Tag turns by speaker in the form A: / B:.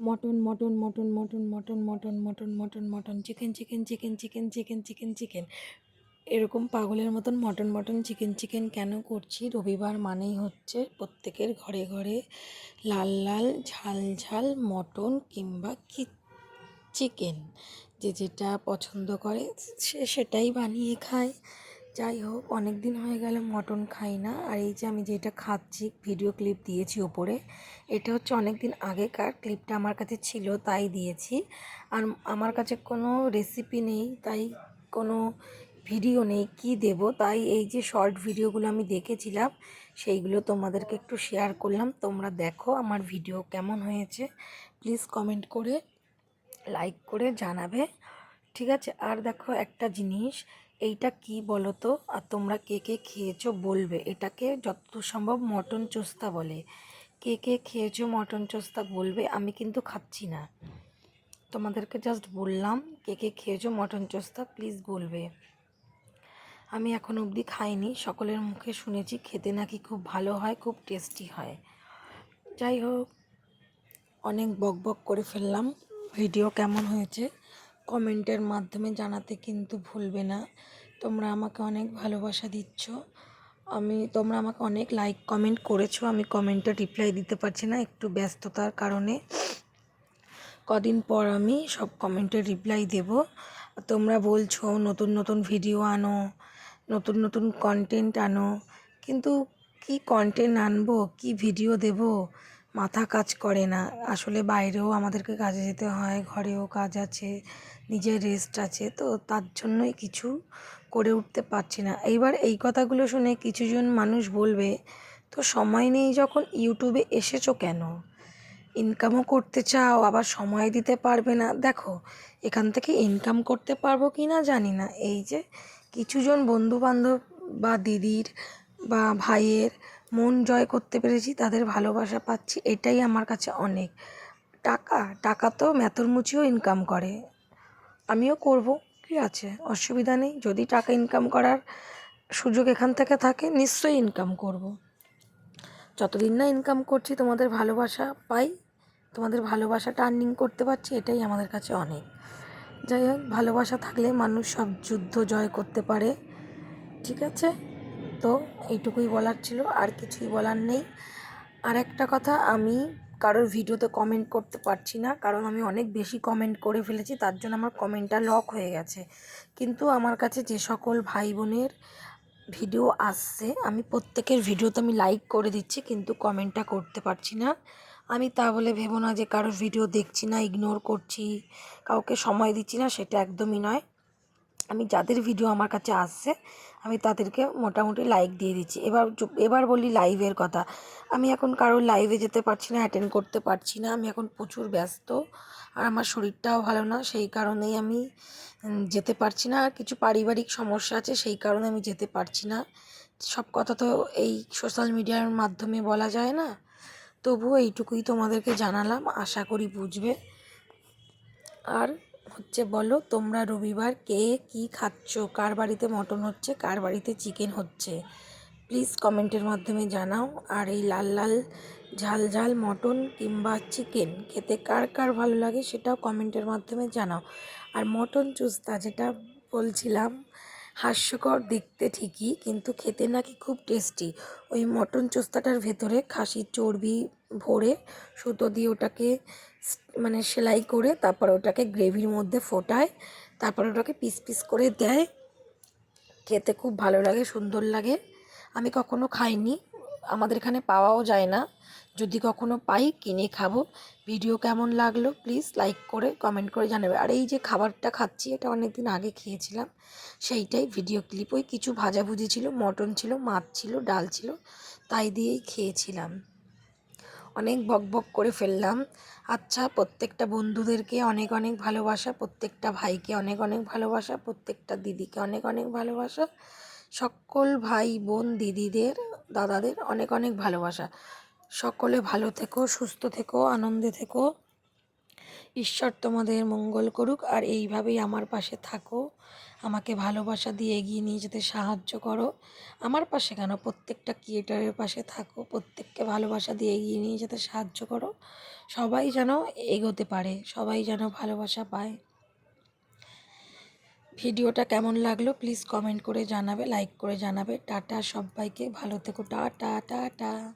A: Mutton mutton mutton mutton mutton mutton mutton mutton mutton, chicken chicken chicken chicken chicken chicken chicken. এরকম পাগলের মতন mutton mutton, chicken chicken কেন করছি? রবিবার মানেই হচ্ছে প্রত্যেকের ঘরে ঘরে লাল লাল, ঝাল ঝাল মটন কিংবা কি চিকেন। যে যেটা পছন্দ করে সে সেটাই বানিয়ে খায়। যাই হোক অনেক দিন হয়ে গেল, মটন খাই না। আর এই যে আমি যেটা খাচ্ছি, ভিডিও ক্লিপ দিয়েছি ওপরে, এটা হচ্ছে অনেক দিন আগেকার, ক্লিপটা আমার কাছে ছিল, তাই দিয়েছি। আর আমার কাছে কোনো রেসিপি নেই, তাই কোনো ভিডিও নেই, কি দেব? তাই এই যে শর্ট ভিডিওগুলো আমি দেখেছিলাম, সেইগুলো তোমাদেরকে একটু শেয়ার করলাম। তোমরা দেখো আমার ভিডিও কেমন হয়েছে। প্লিজ কমেন্ট করে লাইক করে জানাবে। ঠিক আছে? আর দেখো একটা জিনিস এইটা কি বলো তো আর তোমরা কে কে খেয়েছো বলবে। এটাকে যতদূর সম্ভব মটন চোস্তা বলে। কে কে খেয়েছো মটন চোস্তা বলবে, আমি কিন্তু খাচ্ছি না। তোমাদেরকে জাস্ট বললাম, কে কে খেয়েছো মটন চোস্তা প্লিজ বলবে। আমি এখন অবধি খাইনি, সকলের মুখে শুনেছি, খেতে নাকি খুব ভালো হয়, খুব টেস্টি হয়। যাই হোক, অনেক বক বক করে ফেললাম। ভিডিও কেমন হয়েছে? কমেন্টের মাধ্যমে জানাতে কিন্তু ভুলবে না। তোমরা আমাকে অনেক ভালোবাসা দিচ্ছ। আমি, তোমরা আমাকে অনেক লাইক কমেন্ট করেছ। আমি কমেন্টে রিপ্লাই দিতে পারছি না একটু ব্যস্ততার কারণে। কদিন পর আমি সব কমেন্টের রিপ্লাই দেব। তোমরা বলছো, নতুন নতুন ভিডিও আনো, নতুন নতুন কন্টেন্ট আনো। কিন্তু কি কন্টেন্ট আনব, কি ভিডিও দেব? মাথা কাজ করে না। আসলে বাইরেও আমাদেরকে কাজে যেতে হয়, ঘরেও কাজ আছে, নিজের রেস্ট আছে, তো তার জন্যই কিছু করে উঠতে পারছি না। এইবার এই কথাগুলো শুনে কিছুজন মানুষ বলবে, তো সময় নেই যখন ইউটিউবে এসেছ কেন? ইনকামও করতে চাও, আবার সময় দিতে পারবে না। দেখো, এখান থেকে ইনকাম করতে পারব কি না জানি না। এই যে কিছুজন বন্ধুবান্ধব বা দিদির বা ভাইয়ের মন জয় করতে পেরেছি, তাদের ভালোবাসা পাচ্ছি, এটাই আমার কাছে অনেক। টাকা টাকা তো মুচিও ইনকাম করে। আমিও করব, কি আছে? অসুবিধা নেই, যদি টাকা ইনকাম করার সুযোগ এখান থেকে থাকে, নিশ্চয়ই ইনকাম করব। যতদিন না ইনকাম করছি, তোমাদের ভালোবাসা পাই, তোমাদের ভালোবাসা টার্নিং করতে পারছি, এটাই আমাদের কাছে অনেক। যাই হোক, ভালোবাসা থাকলে মানুষ সব যুদ্ধ জয় করতে পারে, ঠিক আছে? তো এইটুকুই বলার ছিল, আর কিছুই বলার নেই। আর একটা কথা, আমি কারোর ভিডিওতে কমেন্ট করতে পারছি না, কারণ আমি অনেক বেশি কমেন্ট করে ফেলেছি, তার জন্য আমার কমেন্টটা লক হয়ে গেছে। কিন্তু আমার কাছে যে সকল ভাই বোনের ভিডিও আসছে, আমি প্রত্যেকের ভিডিওতে আমি লাইক করে দিচ্ছি, কিন্তু কমেন্টটা করতে পারছি না। আমি তা বলে ভেবো না যে কারোর ভিডিও দেখছি না ইগনোর করছি, কাউকে সময় দিচ্ছি না, সেটা একদমই নয়। আমি যাদের ভিডিও আমার কাছে আসছে, আমি তাদেরকে মোটামুটি লাইক দিয়ে দিচ্ছি। এবার এবার বলি লাইভের কথা। আমি এখন কারোর লাইভে যেতে পারছি না অ্যাটেন্ড করতে পারছি না। আমি এখন প্রচুর ব্যস্ত, আর আমার শরীরটাও ভালো না। সেই কারণেই আমি যেতে পারছি না। আর কিছু পারিবারিক সমস্যা আছে, সেই কারণে আমি যেতে পারছি না। সব কথা তো এই সোশ্যাল মিডিয়ার মাধ্যমে বলা যায় না। তবুও এইটুকুই তোমাদেরকে জানালাম। আশা করি বুঝবে। আর হচ্ছে বলো, তোমরা রবিবার কে কি খাচ্ছ? কার বাড়িতে মটন হচ্ছে? কার বাড়িতে চিকেন হচ্ছে? প্লিজ কমেন্টের মাধ্যমে জানাও। আর এই লাল লাল ঝাল ঝাল মটন কিংবা চিকেন খেতে কার কার ভালো লাগে সেটাও কমেন্টের মাধ্যমে জানাও। আর মটন চুস্তা যেটা বলছিলাম হাস্যকর দেখতে ঠিকই, কিন্তু খেতে নাকি খুব টেস্টি ওই মটন চোস্তাটার ভেতরে খাসির চর্বি ভরে সুতো দিয়ে ওটাকে মানে সেলাই করে তারপর ওটাকে গ্রেভির মধ্যে ফোটায়, তারপর ওটাকে পিস পিস করে দেয়। খেতে খুব ভালো লাগে, সুন্দর লাগে। আমি কখনো খাইনি, আমাদের এখানে পাওয়াও যায় না। যদি কখনো পাই কিনে খাব। ভিডিও কেমন লাগল প্লিজ লাইক করে কমেন্ট করে জানাবে। আর এই যে খাবারটা খাচ্ছি, এটা অনেক দিন আগে খেয়েছিলাম, সেইটাই ভিডিও ক্লিপ ওই কিছু ভাজাভুজি ছিল, মটন ছিল, মাছ ছিল, ডাল ছিল, তাই দিয়েই খেয়েছিলাম। অনেক বক বক করে ফেললাম। আচ্ছা প্রত্যেকটা বন্ধুদেরকে অনেক অনেক ভালোবাসা, প্রত্যেকটা ভাইকে অনেক অনেক ভালোবাসা, প্রত্যেকটা দিদিকে অনেক অনেক ভালোবাসা, সকল ভাই বোন দিদিদের, দাদাদের অনেক অনেক ভালোবাসা। সকলে ভালো থেকো, সুস্থ থেকো, আনন্দে থেকো। ঈশ্বর তোমাদের মঙ্গল করুক, আর এইভাবেই আমার পাশে থাকো। আমাকে ভালোবাসা দিয়ে এগিয়ে নিয়ে যেতে সাহায্য করো। আমার পাশে কেন? প্রত্যেকটা ক্রিয়েটারের পাশে থাকো, প্রত্যেককে ভালোবাসা দিয়ে এগিয়ে নিয়ে যেতে সাহায্য করো। সবাই যেন এগোতে পারে, সবাই যেন ভালোবাসা পায়। ভিডিওটা কেমন লাগল প্লিজ কমেন্ট করে জানাবে, লাইক করে জানাবে। টাটা সবাইকে, ভালো থেকো, টাটা টাটা।